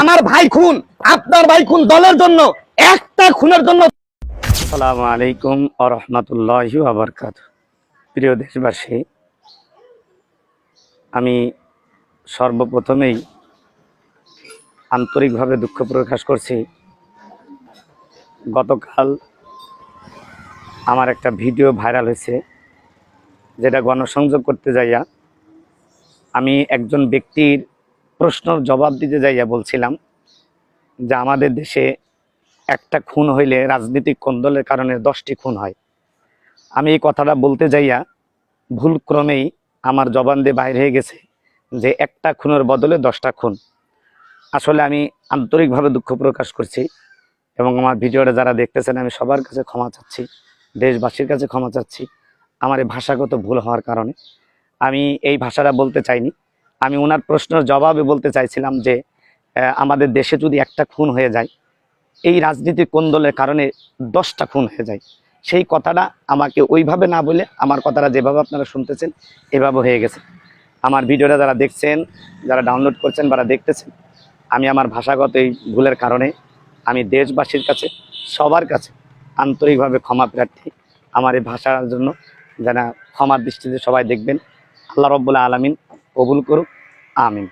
আমার ভাই খুন, আপনার ভাই খুন দলের জন্য, একটা খুনের জন্য। আসসালামু আলাইকুম আরহামতুল্লাহ আবরকাত প্রিয় দেশবাসী, আমি সর্বপ্রথমেই আন্তরিকভাবে দুঃখ প্রকাশ করছি। গতকাল আমার একটা ভিডিও ভাইরাল হয়েছে, যেটা গণসংযোগ করতে যাইয়া আমি একজন ব্যক্তির প্রশ্নর জবাব দিতে যাইয়া বলছিলাম যে আমাদের দেশে একটা খুন হইলে রাজনৈতিক কোন্দলের কারণে দশটি খুন হয়। আমি এই কথাটা বলতে যাইয়া ভুল ক্রমেই আমার জবান দিয়ে বাইরে হয়ে গেছে যে একটা খুনের বদলে দশটা খুন। আসলে আমি আন্তরিকভাবে দুঃখ প্রকাশ করছি এবং আমার ভিডিওটা যারা দেখতেছেন, আমি সবার কাছে ক্ষমা চাচ্ছি, দেশবাসীর কাছে ক্ষমা চাচ্ছি। আমার ভাষাগত ভুল হওয়ার কারণে। আমি এই ভাষাটা বলতে চাইনি। আমি ওনার প্রশ্নের জবাবে বলতে চাইছিলাম যে আমাদের দেশে যদি একটা খুন হয়ে যায়, এই রাজনীতির কোন্দলের কারণে দশটা খুন হয়ে যায়? সেই কথাটা আমাকে ওইভাবে না বলে, আমার কথাটা যেভাবে আপনারা শুনতেছেন, এভাবে হয়ে গেছে। আমার ভিডিওটা যারা দেখছেন, যারা ডাউনলোড করছেন বা দেখতেছেন, আমি আমার ভাষাগত এই ভুলের কারণে আমি দেশবাসীর কাছে, সবার কাছে আন্তরিকভাবে ক্ষমা প্রার্থী। আমার এই ভাষার জন্য যারা ক্ষমার দৃষ্টিতে সবাই দেখবেন, আল্লাহ রব্বুল্লাহ আলমিন কবুল করুক আমিন।